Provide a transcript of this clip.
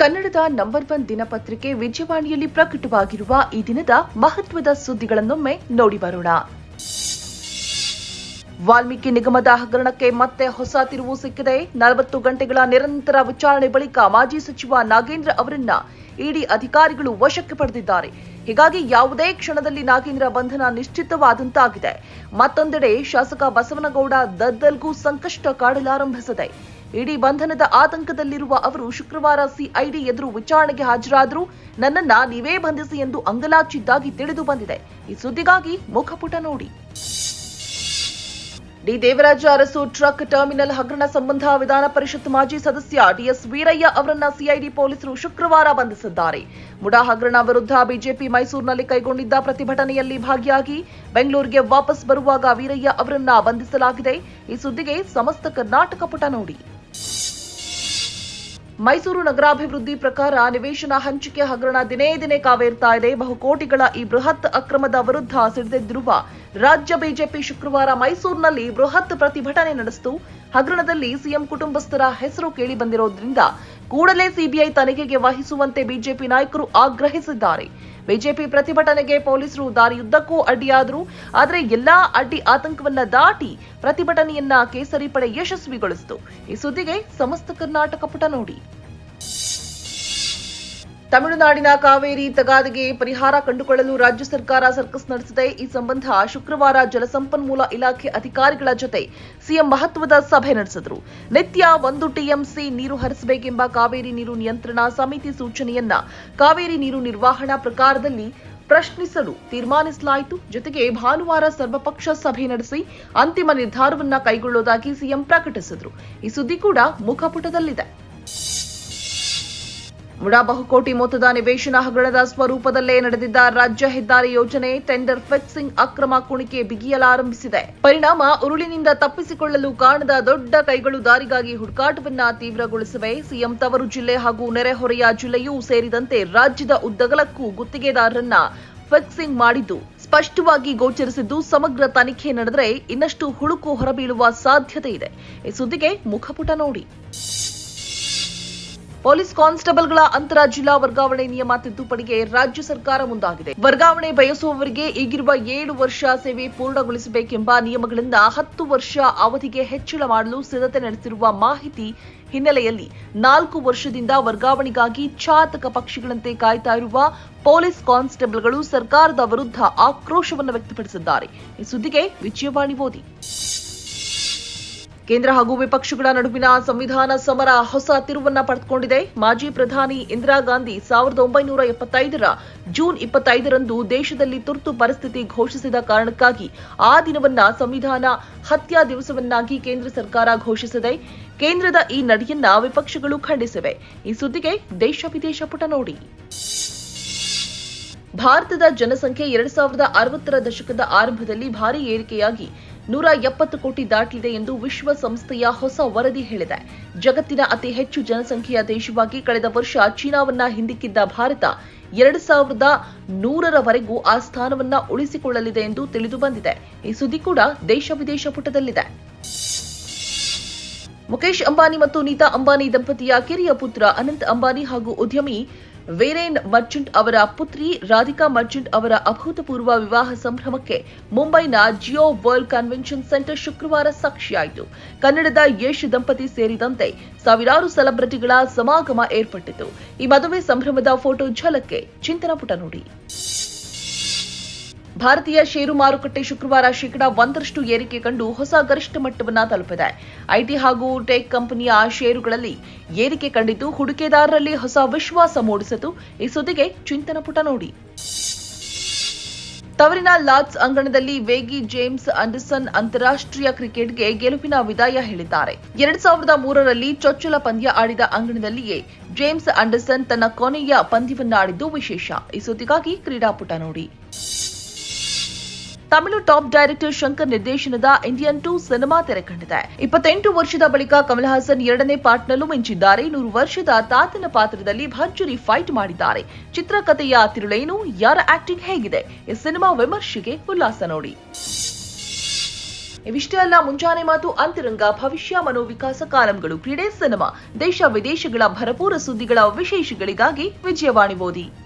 ಕನ್ನಡದ number one ದಿನಪತ್ರಿಕೆ ವಿಜಯವಾಣಿಯಲ್ಲಿ ಪ್ರಕಟವಾಗಿರುವ ಈ ದಿನದ ಮಹತ್ವದ ಸುದ್ದಿಗಳನ್ನೊಮ್ಮೆ ನೋಡಿ ಬರೋಣ. ವಾಲ್ಮೀಕಿ ನಿಗಮದ ಹಗರಣಕ್ಕೆ ಮತ್ತೆ ಹೊಸ ತಿರುವು ಸಿಕ್ಕಿದೆ. ನಲವತ್ತು ಗಂಟೆಗಳ ನಿರಂತರ ವಿಚಾರಣೆ ಬಳಿಕ ಮಾಜಿ ಸಚಿವ ನಾಗೇಂದ್ರ ಅವರನ್ನ ಇಡಿ ಅಧಿಕಾರಿಗಳು ವಶಕ್ಕೆ ಪಡೆದಿದ್ದಾರೆ. ಹೀಗಾಗಿ ಯಾವುದೇ ಕ್ಷಣದಲ್ಲಿ ನಾಗೇಂದ್ರ ಬಂಧನ ನಿಶ್ಚಿತವಾದಂತಾಗಿದೆ. ಮತ್ತೊಂದೆಡೆ ಶಾಸಕ ಬಸವನಗೌಡ ದದ್ದಲ್ಗೂ ಸಂಕಷ್ಟ ಕಾಡಲಾರಂಭಿಸಿದೆ. ಇಡೀ ಬಂಧನದ ಆತಂಕದಲ್ಲಿರುವ ಅವರು ಶುಕ್ರವಾರ ಸಿಐಡಿ ಎದುರು ವಿಚಾರಣೆಗೆ ಹಾಜರಾದರು ನನ್ನನ್ನ ನೀವೇ ಬಂಧಿಸಿ ಎಂದು ಅಂಗಲಾಚಿದ್ದಾಗಿ ತಿಳಿದು ಬಂದಿದೆ. ಈ ಸುದ್ದಿಗಾಗಿ ಮುಖಪುಟ ನೋಡಿ. D Devaraja Arasu truck terminal ಹಗರಣ ಸಂಬಂಧ ವಿಧಾನ ಪರಿಷತ್ ಮಾಜಿ ಸದಸ್ಯ ಡಿಎಸ್ ವೀರಯ್ಯ ಅವರನ್ನ ಸಿಐಡಿ ಪೊಲೀಸರು ಶುಕ್ರವಾರ ಬಂಧಿಸಿದ್ದಾರೆ. ಮುಡಾ ಹಗರಣ ವಿರುದ್ಧ ಬಿಜೆಪಿ ಮೈಸೂರಿನಲ್ಲಿ ಕೈಗೊಂಡಿದ್ದ ಪ್ರತಿಭಟನೆಯಲ್ಲಿ ಭಾಗಿಯಾಗಿ ಬೆಂಗಳೂರಿಗೆ ವಾಪಸ್ ಬರುವಾಗ ವೀರಯ್ಯ ಅವರನ್ನ ಬಂಧಿಸಲಾಗಿದೆ. ಈ ಸುದ್ದಿಗೆ ಸಮಸ್ತ ಕರ್ನಾಟಕ ಪುಟ ನೋಡಿ. ಮೈಸೂರು ನಗರಾಭಿವೃದ್ಧಿ ಪ್ರಕಾರ ನಿವೇಶನ ಹಂಚಿಕೆ ಹಗರಣ ದಿನೇ ದಿನೇ ಕಾವೇರ್ತಾ ಇದೆ. ಬಹುಕೋಟಿಗಳ ಈ ಬೃಹತ್ ಅಕ್ರಮದ ವಿರುದ್ಧ ಸಿಡಿದೆದ್ದಿರುವ ರಾಜ್ಯ ಬಿಜೆಪಿ ಶುಕ್ರವಾರ ಮೈಸೂರಿನಲ್ಲಿ ಬೃಹತ್ ಪ್ರತಿಭಟನೆ ನಡೆಸಿತು. ಹಗರಣದಲ್ಲಿ ಸಿಎಂ ಕುಟುಂಬಸ್ಥರ ಹೆಸರು ಕೇಳಿ ಬಂದಿರೋದ್ರಿಂದ ಕೂಡಲೇ ಸಿಬಿಐ ತನಿಖೆಗೆ ವಹಿಸುವಂತೆ ಬಿಜೆಪಿ ನಾಯಕರು ಆಗ್ರಹಿಸಿದ್ದಾರೆ. ಬಿಜೆಪಿ ಪ್ರತಿಭಟನೆಗೆ ಪೊಲೀಸರು ದಾರಿಯುದ್ದಕ್ಕೂ ಅಡ್ಡಿಯಾದರು, ಆದರೆ ಎಲ್ಲಾ ಅಡ್ಡಿ ಆತಂಕವನ್ನ ದಾಟಿ ಪ್ರತಿಭಟನೆಯನ್ನ ಕೇಸರಿ ಪಡೆ ಯಶಸ್ವಿಗೊಳಿಸಿತು. ಈ ಸುದ್ದಿಗೆ ಸಮಸ್ತ ಕರ್ನಾಟಕ ಪುಟ ನೋಡಿ. ತಮಿಳುನಾಡಿನ ಕಾವೇರಿ ತಗಾದೆಗೆ ಪರಿಹಾರ ಕಂಡುಕೊಳ್ಳಲು ರಾಜ್ಯ ಸರ್ಕಾರ ಸರ್ಕಸ್ ನಡೆಸಿದೆ. ಈ ಸಂಬಂಧ ಶುಕ್ರವಾರ ಜಲಸಂಪನ್ಮೂಲ ಇಲಾಖೆ ಅಧಿಕಾರಿಗಳ ಜೊತೆ ಸಿಎಂ ಮಹತ್ವದ ಸಭೆ ನಡೆಸಿದರು. ನಿತ್ಯ ಒಂದು ಟಿಎಂಸಿ ನೀರು ಹರಿಸಬೇಕೆಂಬ ಕಾವೇರಿ ನೀರು ನಿಯಂತ್ರಣ ಸಮಿತಿ ಸೂಚನೆಯನ್ನ ಕಾವೇರಿ ನೀರು ನಿರ್ವಹಣಾ ಪ್ರಕಾರದಲ್ಲಿ ಪ್ರಶ್ನಿಸಲು ತೀರ್ಮಾನಿಸಲಾಯಿತು. ಜೊತೆಗೆ ಭಾನುವಾರ ಸರ್ವಪಕ್ಷ ಸಭೆ ನಡೆಸಿ ಅಂತಿಮ ನಿರ್ಧಾರವನ್ನ ಕೈಗೊಳ್ಳುವುದಾಗಿ ಸಿಎಂ ಪ್ರಕಟಿಸಿದರು. ಈ ಸುದ್ದಿ ಕೂಡ ಮುಖಪುಟದಲ್ಲಿದೆ. ಮುಡಾ ಬಹುಕೋಟಿ ಮೊತ್ತದ ನಿವೇಶನ ಹಗರಣದ ಸ್ವರೂಪದಲ್ಲೇ ನಡೆದಿದ್ದ ರಾಜ್ಯ ಹೆದ್ದಾರಿ ಯೋಜನೆ ಟೆಂಡರ್ ಫಿಕ್ಸಿಂಗ್ ಅಕ್ರಮ ಕುಣಿಕೆ ಬಿಗಿಯಲಾರಂಭಿಸಿದೆ ಪರಿಣಾಮ ಉರುಳಿನಿಂದ ತಪ್ಪಿಸಿಕೊಳ್ಳಲು ಕಾಣದ ದೊಡ್ಡ ಕೈಗಳು ದಾರಿಗಾಗಿ ಹುಡುಕಾಟವನ್ನ ತೀವ್ರಗೊಳಿಸಿವೆ. ಸಿಎಂ ತವರು ಜಿಲ್ಲೆ ಹಾಗೂ ನೆರೆಹೊರೆಯ ಜಿಲ್ಲೆಯೂ ಸೇರಿದಂತೆ ರಾಜ್ಯದ ಉದ್ದಗಲಕ್ಕೂ ಗುತ್ತಿಗೆದಾರರನ್ನ ಫಿಕ್ಸಿಂಗ್ ಮಾಡಿದ್ದು, ಸ್ಪಷ್ಟವಾಗಿ ಗೋಚರಿಸಿದ್ದು ಸಮಗ್ರ ತನಿಖೆ ನಡೆದರೆ ಇನ್ನಷ್ಟು ಹುಳುಕು ಹೊರಬೀಳುವ ಸಾಧ್ಯತೆ ಇದೆ. ಈ ಸುದ್ದಿಗೆ ಮುಖಪುಟ ನೋಡಿ. ಪೊಲೀಸ್ ಕಾನ್ಸ್ಟೇಬಲ್ಗಳ ಅಂತರ ಜಿಲ್ಲಾ ವರ್ಗಾವಣೆ ನಿಯಮ ತಿದ್ದುಪಡಿಗೆ ರಾಜ್ಯ ಸರ್ಕಾರ ಮುಂದಾಗಿದೆ. ವರ್ಗಾವಣೆ ಬಯಸುವವರಿಗೆ ಈಗಿರುವ ಏಳು ವರ್ಷ ಸೇವೆ ಪೂರ್ಣಗೊಳಿಸಬೇಕೆಂಬ ನಿಯಮಗಳಿಂದ ಹತ್ತು ವರ್ಷ ಅವಧಿಗೆ ಹೆಚ್ಚಳ ಮಾಡಲು ಸಿದ್ಧತೆ ನಡೆಸಿರುವ ಮಾಹಿತಿ ಹಿನ್ನೆಲೆಯಲ್ಲಿ ನಾಲ್ಕು ವರ್ಷದಿಂದ ವರ್ಗಾವಣೆಗಾಗಿ ಚಾತಕ ಪಕ್ಷಿಗಳಂತೆ ಕಾಯ್ತಾ ಇರುವ ಪೊಲೀಸ್ ಕಾನ್ಸ್ಟೇಬಲ್ಗಳು ಸರ್ಕಾರದ ವಿರುದ್ಧ ಆಕ್ರೋಶವನ್ನು ವ್ಯಕ್ತಪಡಿಸಿದ್ದಾರೆ. ಈ ಸುದ್ದಿಗೆ ವಿಜಯವಾಣಿ ಓದಿ. ಕೇಂದ್ರ ಹಾಗೂ ವಿಪಕ್ಷಗಳ ನಡುವಿನ ಸಂವಿಧಾನ ಸಮರ ಹೊಸ ತಿರುವನ್ನ ಪಡೆದುಕೊಂಡಿದೆ. ಮಾಜಿ ಪ್ರಧಾನಿ ಇಂದಿರಾ ಗಾಂಧಿ ಸಾವಿರದ ಒಂಬೈನೂರ ಎಪ್ಪತ್ತೈದರ ಜೂನ್ ಇಪ್ಪತ್ತೈದರಂದು ದೇಶದಲ್ಲಿ ತುರ್ತು ಪರಿಸ್ಥಿತಿ ಘೋಷಿಸಿದ ಕಾರಣಕ್ಕಾಗಿ ಆ ದಿನವನ್ನ ಸಂವಿಧಾನ ಹತ್ಯಾ ದಿವಸವನ್ನಾಗಿ ಕೇಂದ್ರ ಸರ್ಕಾರ ಘೋಷಿಸಿದೆ. ಕೇಂದ್ರದ ಈ ನಡೆಯನ್ನ ವಿಪಕ್ಷಗಳು ಖಂಡಿಸಿವೆ. ಈ ಸುದ್ದಿಗೆ ದೇಶ ವಿದೇಶ ಪುಟ ನೋಡಿ. ಭಾರತದ ಜನಸಂಖ್ಯೆ ಎರಡ್ ಸಾವಿರದ ಅರವತ್ತರ ದಶಕದ ಆರಂಭದಲ್ಲಿ ಭಾರಿ ಏರಿಕೆಯಾಗಿ ನೂರ ಎಪ್ಪತ್ತು ಕೋಟಿ ದಾಟಲಿದೆ ಎಂದು ವಿಶ್ವಸಂಸ್ಥೆಯ ಹೊಸ ವರದಿ ಹೇಳಿದೆ. ಜಗತ್ತಿನ ಅತಿ ಹೆಚ್ಚು ಜನಸಂಖ್ಯೆಯ ದೇಶವಾಗಿ ಕಳೆದ ವರ್ಷ ಚೀನಾವನ್ನ ಹಿಂದಿಕ್ಕಿದ್ದ ಭಾರತ ಎರಡ್ ಸಾವಿರದ ನೂರರವರೆಗೂ ಆ ಸ್ಥಾನವನ್ನ ಉಳಿಸಿಕೊಳ್ಳಲಿದೆ ಎಂದು ತಿಳಿದು ಬಂದಿದೆ. ಈ ಸುದ್ದಿ ಕೂಡ ದೇಶ ವಿದೇಶ ಪುಟದಲ್ಲಿದೆ. ಮುಖೇಶ್ ಅಂಬಾನಿ ಮತ್ತು ನೀತಾ ಅಂಬಾನಿ ದಂಪತಿಯ ಕಿರಿಯ ಪುತ್ರ ಅನಂತ್ ಅಂಬಾನಿ ಹಾಗೂ ಉದ್ಯಮಿ ವೇರೇನ್ ಮರ್ಚೆಂಟ್ ಅವರ ಪುತ್ರಿ ರಾಧಿಕಾ ಮರ್ಚೆಂಟ್ ಅವರ ಅಭೂತಪೂರ್ವ ವಿವಾಹ ಸಂಭ್ರಮಕ್ಕೆ ಮುಂಬೈನ ಜಿಯೋ ವರ್ಲ್ಡ್ ಕನ್ವೆನ್ಷನ್ ಸೆಂಟರ್ ಶುಕ್ರವಾರ ಸಾಕ್ಷಿಯಾಯಿತು. ಕನ್ನಡದ ಯಶ್ ದಂಪತಿ ಸೇರಿದಂತೆ ಸಾವಿರಾರು ಸೆಲೆಬ್ರಿಟಿಗಳ ಸಮಾಗಮ ಏರ್ಪಟ್ಟಿತು. ಈ ಮದುವೆ ಸಂಭ್ರಮದ ಫೋಟೋ ಝಲಕ್ಕೆ ಚಿಂತನ ಪುಟ ನೋಡಿ. ಭಾರತೀಯ ಷೇರು ಮಾರುಕಟ್ಟೆ ಶುಕ್ರವಾರ ಶೇಕಡಾ ಒಂದರಷ್ಟು ಏರಿಕೆ ಕಂಡು ಹೊಸ ಗರಿಷ್ಠ ಮಟ್ಟವನ್ನು ತಲುಪಿದೆ. ಐಟಿ ಹಾಗೂ ಟೆಕ್ ಕಂಪನಿಯ ಷೇರುಗಳಲ್ಲಿ ಏರಿಕೆ ಕಂಡಿದ್ದು ಹೂಡಿಕೆದಾರರಲ್ಲಿ ಹೊಸ ವಿಶ್ವಾಸ ಮೂಡಿಸಿತು. ಈ ಸುದ್ದಿಗೆ ಚಿಂತನ ಪುಟ ನೋಡಿ. ತವರಿನ ಲಾರ್ಡ್ಸ್ ಅಂಗಣದಲ್ಲಿ ವೇಗಿ ಜೇಮ್ಸ್ ಅಂಡರ್ಸನ್ ಅಂತಾರಾಷ್ಟ್ರೀಯ ಕ್ರಿಕೆಟ್ಗೆ ಗೆಲುವಿನ ವಿದಾಯ ಹೇಳಿದ್ದಾರೆ. ಎರಡ್ ಸಾವಿರದ ಮೂರರಲ್ಲಿ ಚೊಚ್ಚಲ ಪಂದ್ಯ ಆಡಿದ ಅಂಗಣದಲ್ಲಿಯೇ ಜೇಮ್ಸ್ ಅಂಡರ್ಸನ್ ತನ್ನ ಕೊನೆಯ ಪಂದ್ಯವನ್ನಾಡಿದ್ದು ವಿಶೇಷ. ಈ ಸುದ್ದಿಗಾಗಿ ಕ್ರೀಡಾಪುಟ ನೋಡಿ. ತಮಿಳು ಟಾಪ್ ಡೈರೆಕ್ಟರ್ ಶಂಕರ್ ನಿರ್ದೇಶನದ ಇಂಡಿಯನ್ ಟು ಸಿನಿಮಾ ತೆರೆ ಕಂಡಿದೆ. ಇಪ್ಪತ್ತೆಂಟು ವರ್ಷದ ಬಳಿಕ ಕಮಲ್ ಹಾಸನ್ ಎರಡನೇ ಪಾರ್ಟ್ನಲ್ಲೂ ಮಿಂಚಿದ್ದಾರೆ. ನೂರು ವರ್ಷದ ತಾತನ ಪಾತ್ರದಲ್ಲಿ ಭರ್ಜರಿ ಫೈಟ್ ಮಾಡಿದ್ದಾರೆ. ಚಿತ್ರಕಥೆಯ ತಿರುಳೇನು, ಯಾರ ಆಕ್ಟಿಂಗ್ ಹೇಗಿದೆ? ಈ ಸಿನಿಮಾ ವಿಮರ್ಶೆಗೆ ಉಲ್ಲಾಸ ನೋಡಿ. ಇವಿಷ್ಟೇ ಅಲ್ಲ, ಮುಂಜಾನೆ ಮಾತು ಅಂತರಂಗ ಭವಿಷ್ಯ ಮನೋವಿಕಾಸ ಕಾಲಂಗಳು ಕ್ರೀಡೆ ಸಿನಿಮಾ. ದೇಶ ವಿದೇಶಗಳ ಭರಪೂರ ಸುದ್ದಿಗಳ ವಿಶೇಷಗಳಿಗಾಗಿ ವಿಜಯವಾಣಿ ಓದಿ.